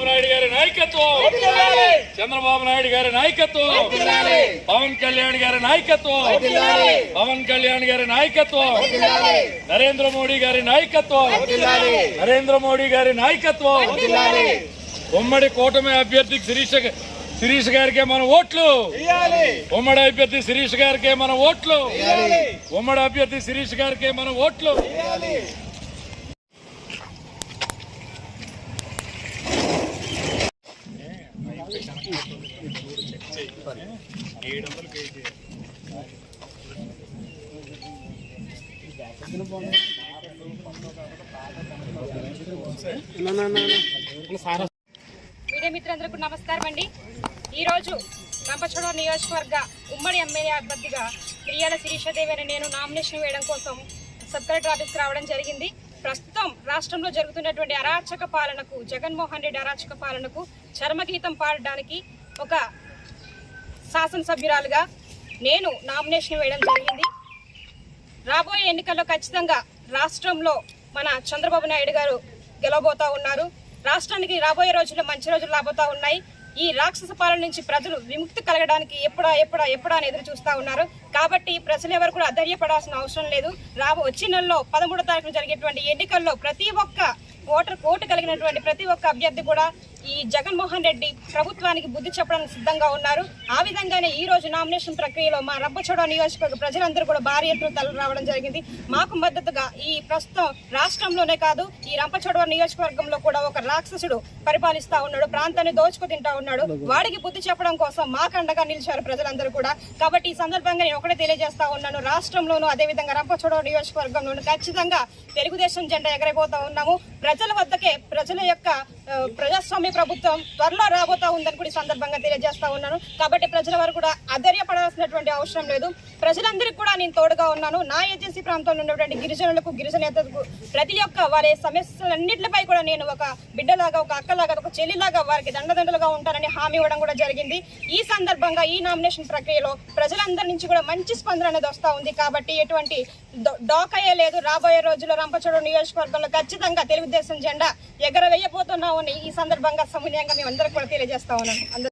చంద్రబాబు నాయుడు గారి నాయకత్వం. చంద్రబాబు నాయుడు గారి నాయకత్వం. పవన్ కళ్యాణ్ గారి నాయకత్వం. పవన్ కళ్యాణ్ గారి నాయకత్వం. నరేంద్ర మోడీ గారి నాయకత్వం. నరేంద్ర మోడీ గారి నాయకత్వం. ఉమ్మడి కూటమి అభ్యర్థి శిరీష శిరీష్ గారికే మన ఓట్లు. ఉమ్మడి అభ్యర్థి శిరీష్ గారికే మన ఓట్లు. ఉమ్మడి అభ్యర్థి శిరీష్ గారికే మన ఓట్లు. మీడియా మిత్రులందరికీ నమస్కారం అండి. ఈరోజు రంపచోడ నియోజకవర్గ ఉమ్మడి ఎమ్మెల్యే అభ్యర్థిగా ప్రియాల శిరీషదేవి అని నేను నామినేషన్ వేయడం కోసం సబ్ కలెక్టర్ ఆఫీస్కి రావడం జరిగింది. ప్రస్తుతం రాష్ట్రంలో జరుగుతున్నటువంటి అరాచక పాలనకు జగన్మోహన్ రెడ్డి అరాచక పాలనకు చర్మగీతం పాడడానికి ఒక శాసనసభ్యురాలుగా నేను నామినేషన్ వేయడం జరిగింది. రాబోయే ఎన్నికల్లో ఖచ్చితంగా రాష్ట్రంలో మన చంద్రబాబు నాయుడు గారు గెలవబోతా ఉన్నారు. రాష్ట్రానికి రాబోయే రోజుల్లో మంచి రోజులు రాబోతా ఉన్నాయి. ఈ రాక్షస పాలన నుంచి ప్రజలు విముక్తి కలగడానికి ఎప్పుడా ఎప్పుడా ఎప్పుడా అని ఎదురు చూస్తూ ఉన్నారు. కాబట్టి ప్రజలు ఎవరు కూడా అధైర్యపడాల్సిన అవసరం లేదు. రాబో వచ్చే నెలలో పదమూడో తారీఖున జరిగేటువంటి ఎన్నికల్లో ప్రతి ఒక్క ఓటర్ ఓటు కలిగినటువంటి ప్రతి ఒక్క అభ్యర్థి కూడా ఈ జగన్మోహన్ రెడ్డి ప్రభుత్వానికి బుద్ధి చెప్పడానికి సిద్ధంగా ఉన్నారు. ఆ విధంగానే ఈ రోజు నామినేషన్ ప్రక్రియలో మా రబ్బచోడ నియోజకవర్గ ప్రజలందరూ కూడా భారీ ఎత్తున తరలి రావడం జరిగింది. మాకు మద్దతుగా ఈ ప్రస్తుతం రాష్ట్రంలోనే కాదు ఈ రంపచోడవ నియోజకవర్గంలో కూడా ఒక రాక్షసుడు పరిపాలిస్తా ఉన్నాడు ప్రాంతాన్ని దోచుకు తింటా ఉన్నాడు. వాడికి బుద్ధి చెప్పడం కోసం మాకండగా నిలిచారు ప్రజలందరూ కూడా. కాబట్టి ఈ సందర్భంగా నేను ఒకటే తెలియజేస్తా ఉన్నాను. రాష్ట్రంలోనూ అదేవిధంగా రంపచోడవ నియోజకవర్గంలోనూ ఖచ్చితంగా తెలుగుదేశం జెండా ఎగరబోతా ఉన్నాము. ప్రజల వద్దకే ప్రజల యొక్క ప్రజాస్వామ్య ప్రభుత్వం త్వరలో రాబోతా ఉందని కూడా ఈ సందర్భంగా తెలియజేస్తా ఉన్నాను. కాబట్టి ప్రజల వారు కూడా అధైర్యపడాల్సినటువంటి అవసరం లేదు. ప్రజలందరికీ కూడా నేను తోడుగా ఉన్నాను. నా ఏజెన్సీ ప్రాంతంలో ఉన్నటువంటి గిరిజనులకు గిరిజనేతలకు ప్రతి ఒక్క వారి సమస్యలన్నింటిపై కూడా నేను ఒక బిడ్డలాగా ఒక అక్కలాగా ఒక చెల్లిలాగా వారికి దండదండలుగా ఉంటానని హామీ ఇవ్వడం కూడా జరిగింది. ఈ సందర్భంగా ఈ నామినేషన్ ప్రక్రియలో ప్రజలందరి నుంచి కూడా మంచి స్పందన అనేది వస్తూ ఉంది. కాబట్టి ఎటువంటి డో- డోకయ్యే లేదు రాబోయే రోజుల్లో రంపచోడు నియోజకవర్గంలో ఖచ్చితంగా తెలుగుదేశం జెండా ఉన్న ఈ సందర్భంగా సమన్యంగా మేమందరం కూడా తెలియజేస్తా ఉన్నాము అందరూ